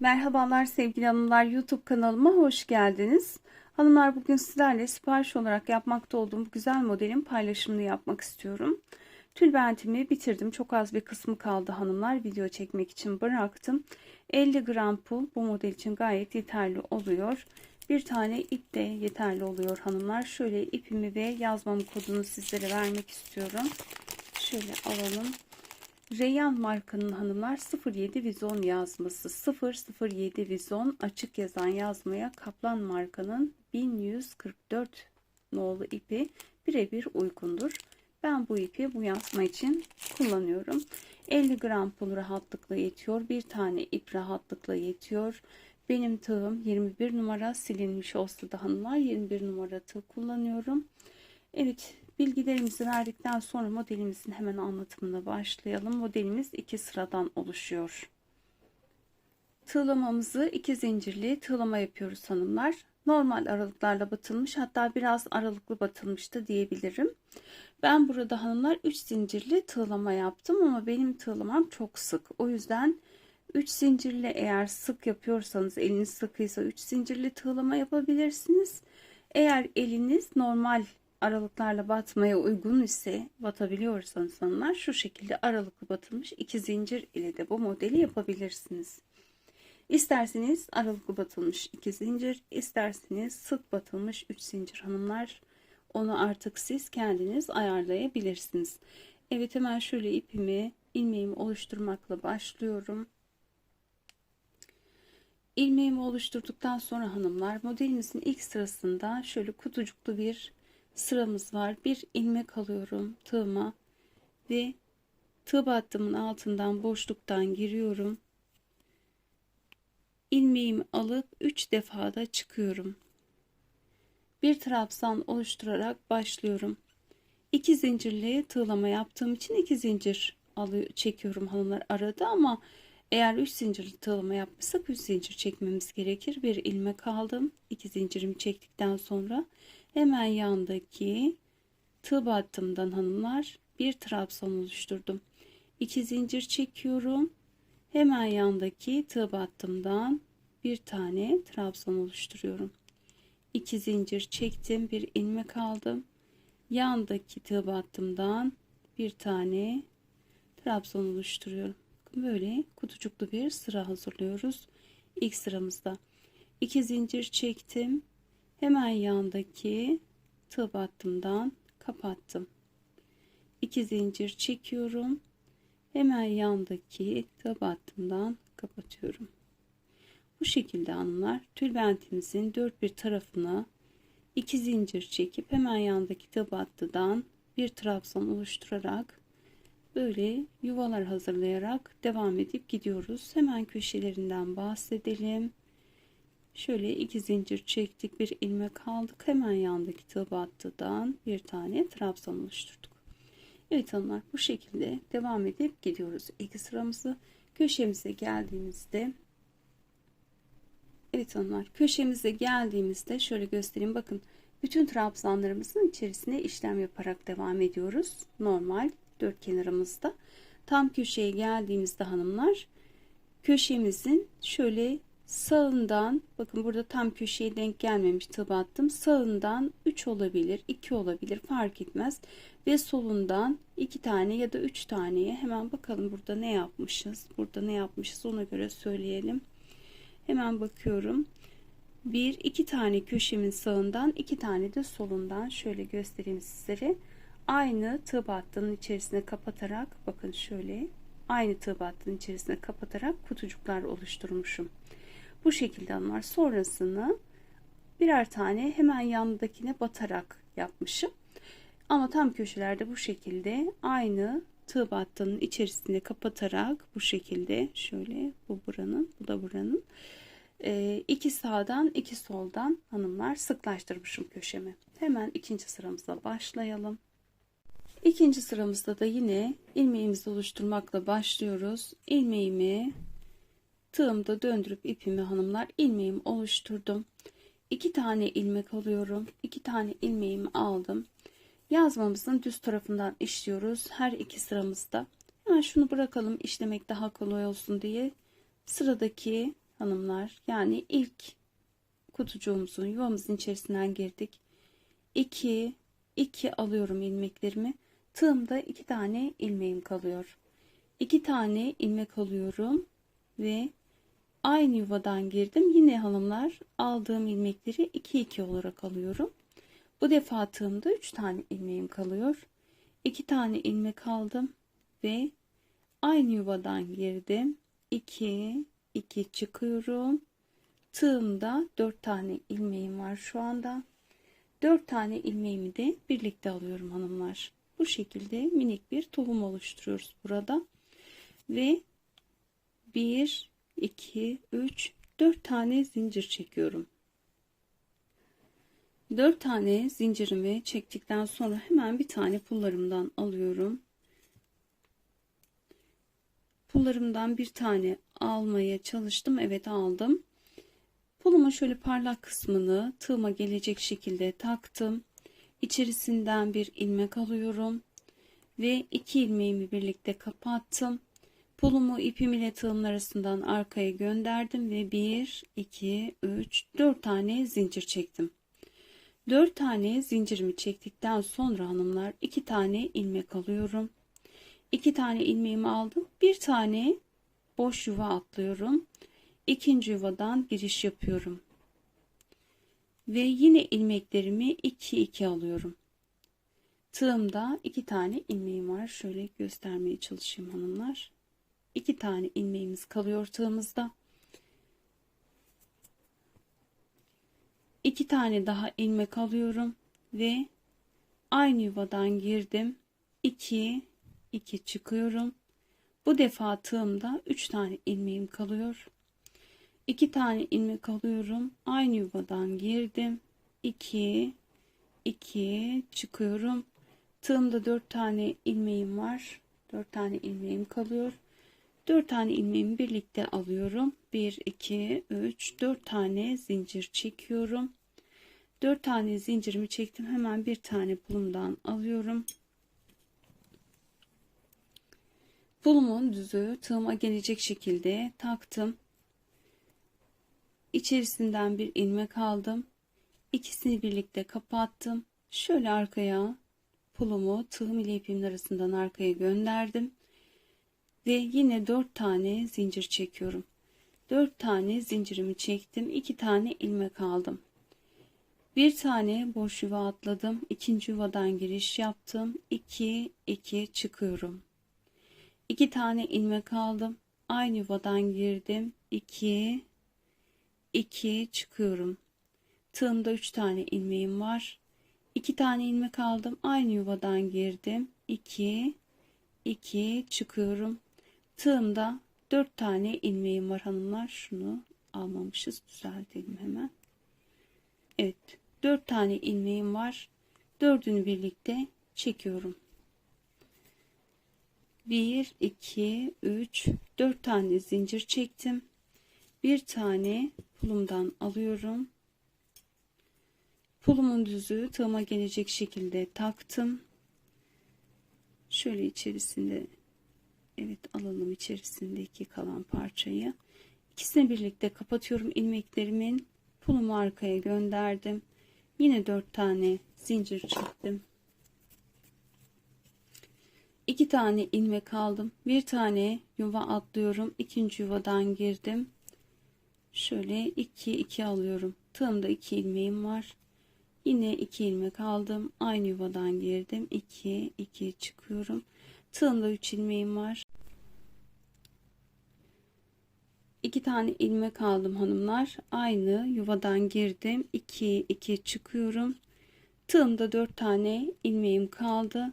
Merhabalar sevgili hanımlar YouTube kanalıma hoş geldiniz. Hanımlar bugün sizlerle sipariş olarak yapmakta olduğum güzel modelin paylaşımını yapmak istiyorum. Tülbentimi bitirdim. Çok az bir kısmı kaldı hanımlar. Video çekmek için bıraktım. 50 gram pul bu model için gayet yeterli oluyor. Bir tane ip de yeterli oluyor hanımlar. Şöyle ipimi ve yazmam kodunu sizlere vermek istiyorum. Şöyle alalım. Reyyan markanın hanımlar 07 vizon yazması 007 vizon açık yazan yazmaya Kaplan markanın 1144 nolu ipi birebir uygundur. Ben bu ipi bu yazma için kullanıyorum. 50 gram pul rahatlıkla yetiyor. Bir tane ip rahatlıkla yetiyor. Benim tığım 21 numara silinmiş olsa da hanımlar 21 numara tığ kullanıyorum. Evet bilgilerimizi verdikten sonra modelimizin hemen anlatımına başlayalım. Modelimiz iki sıradan oluşuyor. Tığlamamızı iki zincirli tığlama yapıyoruz hanımlar. Normal aralıklarla batılmış hatta biraz aralıklı batılmış da diyebilirim. Ben burada hanımlar 3 zincirli tığlama yaptım ama benim tığlamam çok sık. O yüzden 3 zincirli eğer sık yapıyorsanız eliniz sıkıysa 3 zincirli tığlama yapabilirsiniz. Eğer eliniz normal aralıklarla batmaya uygun ise batabiliyorsanız hanımlar şu şekilde aralıklı batılmış iki zincir ile de bu modeli yapabilirsiniz. İsterseniz aralıklı batılmış iki zincir, isterseniz sık batılmış üç zincir hanımlar. Onu artık siz kendiniz ayarlayabilirsiniz. Evet hemen şöyle ipimi, ilmeğimi oluşturmakla başlıyorum. İlmeğimi oluşturduktan sonra hanımlar modelimizin ilk sırasında şöyle kutucuklu bir sıramız var. Bir ilmek alıyorum tığıma ve tığ battımın altından boşluktan giriyorum. İlmeğimi alıp 3 defada çıkıyorum. Bir trabzan oluşturarak başlıyorum. 2 zincirli tığlama yaptığım için 2 zincir alıyor, çekiyorum hanımlar arada ama eğer 3 zincirli tığlama yapmışsak 3 zincir çekmemiz gerekir. Bir ilmek aldım. 2 zincirimi çektikten sonra hemen yandaki tığ battımdan hanımlar bir trabzan oluşturdum. 2 zincir çekiyorum. Hemen yandaki tığ battımdan bir tane trabzan oluşturuyorum. 2 zincir çektim, bir ilmek aldım. Yandaki tığ battımdan bir tane trabzan oluşturuyorum. Böyle kutucuklu bir sıra hazırlıyoruz. İlk sıramızda 2 zincir çektim. Hemen yandaki tığ battımdan kapattım. 2 zincir çekiyorum. Hemen yandaki tığ battımdan kapatıyorum. Bu şekilde hanımlar tülbentimizin dört bir tarafına 2 zincir çekip hemen yandaki tığ battıdan bir trabzan oluşturarak böyle yuvalar hazırlayarak devam edip gidiyoruz. Hemen köşelerinden bahsedelim. Şöyle iki zincir çektik, bir ilmek aldık. Hemen yandaki tığ battıdan bir tane trabzan oluşturduk. Evet hanımlar bu şekilde devam edip gidiyoruz. İki sıramızı köşemize geldiğimizde Evet hanımlar köşemize geldiğimizde şöyle göstereyim bakın bütün trabzanlarımızın içerisine işlem yaparak devam ediyoruz. Normal dört kenarımızda. Tam köşeye geldiğimizde hanımlar köşemizin şöyle sağından bakın burada tam köşeye denk gelmemiş tıp attım. Sağından 3 olabilir 2 olabilir fark etmez. Ve solundan 2 tane ya da 3 taneye hemen bakalım burada ne yapmışız. Burada ne yapmışız ona göre söyleyelim. Hemen bakıyorum. Bir iki tane köşemin sağından iki tane de solundan şöyle göstereyim sizlere. Aynı tığ battının içerisine kapatarak bakın şöyle aynı tığ battının içerisine kapatarak kutucuklar oluşturmuşum. Bu şekilde hanımlar sonrasını birer tane hemen yanındakine batarak yapmışım. Ama tam köşelerde bu şekilde aynı tığ battının içerisine kapatarak bu şekilde şöyle bu buranın bu da buranın e, iki sağdan iki soldan hanımlar sıklaştırmışım köşemi. Hemen ikinci sıramıza başlayalım. İkinci sıramızda da yine ilmeğimizi oluşturmakla başlıyoruz. İlmeğimi tığımda döndürüp ipimi hanımlar ilmeğimi oluşturdum. İki tane ilmek alıyorum. İki tane ilmeğimi aldım. Yazmamızın düz tarafından işliyoruz. Her iki sıramızda. Hemen şunu bırakalım işlemek daha kolay olsun diye. Sıradaki hanımlar. Yani ilk kutucuğumuzun yuvamızın içerisinden girdik. 2 2 alıyorum ilmeklerimi. Tığımda 2 tane ilmeğim kalıyor. 2 tane ilmek alıyorum ve aynı yuvadan girdim. Yine hanımlar aldığım ilmekleri 2 2 olarak alıyorum. Bu defa tığımda 3 tane ilmeğim kalıyor. 2 tane ilmek aldım ve aynı yuvadan girdim. 2 2 çıkıyorum. Tığımda 4 tane ilmeğim var şu anda. 4 tane ilmeğimi de birlikte alıyorum hanımlar. Bu şekilde minik bir tohum oluşturuyoruz burada. Ve 1 2 3 4 tane zincir çekiyorum. 4 tane zincirimi çektikten sonra hemen bir tane pullarımdan alıyorum. Pullarımdan bir tane almaya çalıştım. Evet aldım. Pulumun şöyle parlak kısmını tığıma gelecek şekilde taktım. İçerisinden bir ilmek alıyorum ve iki ilmeğimi birlikte kapattım. Pulumu ipim ile tığımın arasından arkaya gönderdim ve 1 2 3 4 tane zincir çektim. 4 tane zincirimi çektikten sonra hanımlar 2 tane ilmek alıyorum. 2 tane ilmeğimi aldım. Bir tane boş yuva atlıyorum. İkinci yuvadan giriş yapıyorum. Ve yine ilmeklerimi 2 2 alıyorum. Tığımda 2 tane ilmeğim var. Şöyle göstermeye çalışayım hanımlar. 2 tane ilmeğimiz kalıyor tığımızda. 2 tane daha ilmek alıyorum ve aynı yuvadan girdim. 2 2 çıkıyorum. Bu defa tığımda 3 tane ilmeğim kalıyor. 2 tane ilmek alıyorum. Aynı yuvadan girdim. 2 2 çıkıyorum. Tığımda 4 tane ilmeğim var. 4 tane ilmeğim kalıyor. 4 tane ilmeğimi birlikte alıyorum. 1 2 3 4 tane zincir çekiyorum. 4 tane zincirimi çektim. Hemen bir tane pulumdan alıyorum. Pulumun düzü tığıma gelecek şekilde taktım. İçerisinden bir ilmek aldım. İkisini birlikte kapattım. Şöyle arkaya pulumu tığım ile ipimin arasından arkaya gönderdim. Ve yine 4 tane zincir çekiyorum. 4 tane zincirimi çektim. 2 tane ilmek aldım. Bir tane boş yuva atladım. İkinci yuvadan giriş yaptım. 2 2 çıkıyorum. 2 tane ilmek aldım. Aynı yuvadan girdim. 2 2 çıkıyorum. Tığımda 3 tane ilmeğim var. 2 tane ilmek aldım. Aynı yuvadan girdim. 2 2 çıkıyorum. Tığımda 4 tane ilmeğim var hanımlar. Şunu almamışız. Düzeltelim hemen. Evet. 4 tane ilmeğim var. Dördünü birlikte çekiyorum. 1 2 3 4 tane zincir çektim. Bir tane pulumdan alıyorum. Pulumun düzü tığıma gelecek şekilde taktım. Şöyle içerisinde evet alalım içerisindeki kalan parçayı. İkisini birlikte kapatıyorum ilmeklerimin. Pulumu arkaya gönderdim. Yine dört tane zincir çektim. İki tane ilmek aldım. Bir tane yuva atlıyorum. İkinci yuvadan girdim. Şöyle iki iki alıyorum. Tığımda iki ilmeğim var. Yine iki ilmek aldım. Aynı yuvadan girdim. 2 2 çıkıyorum. Tığımda 3 ilmeğim var. 2 tane ilmek aldım hanımlar. Aynı yuvadan girdim. 2 2 çıkıyorum. Tığımda 4 tane ilmeğim kaldı.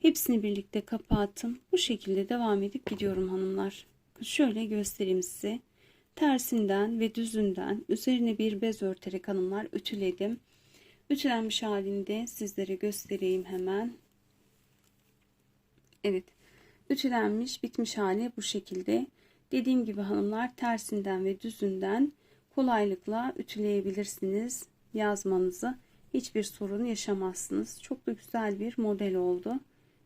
Hepsini birlikte kapattım. Bu şekilde devam edip gidiyorum hanımlar. Şöyle göstereyim size. Tersinden ve düzünden üzerine bir bez örterek hanımlar ütüledim. Ütülenmiş halinde sizlere göstereyim hemen. Evet. Ütülenmiş bitmiş hali bu şekilde. Dediğim gibi hanımlar tersinden ve düzünden kolaylıkla ütüleyebilirsiniz yazmanızı. Hiçbir sorun yaşamazsınız. Çok da güzel bir model oldu.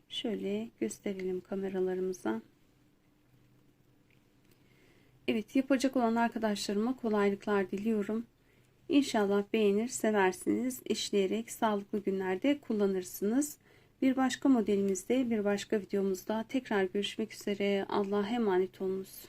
Şöyle gösterelim kameralarımıza. Evet yapacak olan arkadaşlarıma kolaylıklar diliyorum. İnşallah beğenir, seversiniz, işleyerek sağlıklı günlerde kullanırsınız. Bir başka modelimizde, bir başka videomuzda tekrar görüşmek üzere. Allah'a emanet olunuz.